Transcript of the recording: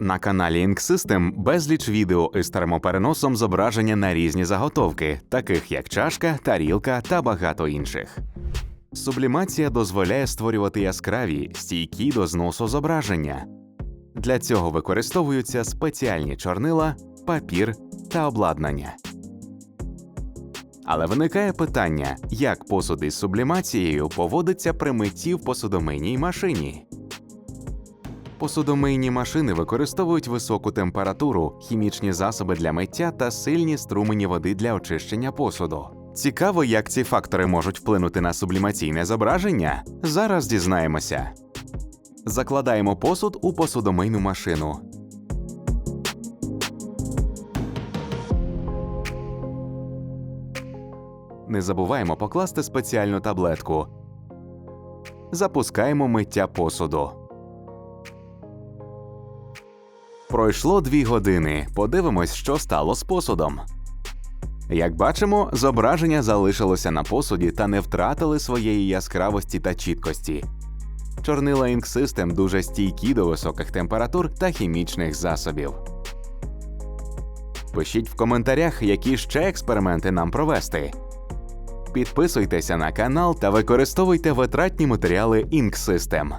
На каналі Ink System безліч відео із термопереносом зображення на різні заготовки, таких як чашка, тарілка та багато інших. Сублімація дозволяє створювати яскраві, стійкі до зносу зображення. Для цього використовуються спеціальні чорнила, папір та обладнання. Але виникає питання, як посуд із сублімацією поводиться при митті в посудомийній машині. Посудомийні машини використовують високу температуру, хімічні засоби для миття та сильні струмені води для очищення посуду. Цікаво, як ці фактори можуть вплинути на сублімаційне зображення. Зараз дізнаємося. Закладаємо посуд у посудомийну машину. Не забуваємо покласти спеціальну таблетку. Запускаємо миття посуду. Пройшло дві години. Подивимось, що стало з посудом. Як бачимо, зображення залишилося на посуді та не втратили своєї яскравості та чіткості. Чорнила Ink System дуже стійкі до високих температур та хімічних засобів. Пишіть в коментарях, які ще експерименти нам провести. Підписуйтеся на канал та використовуйте витратні матеріали Ink System.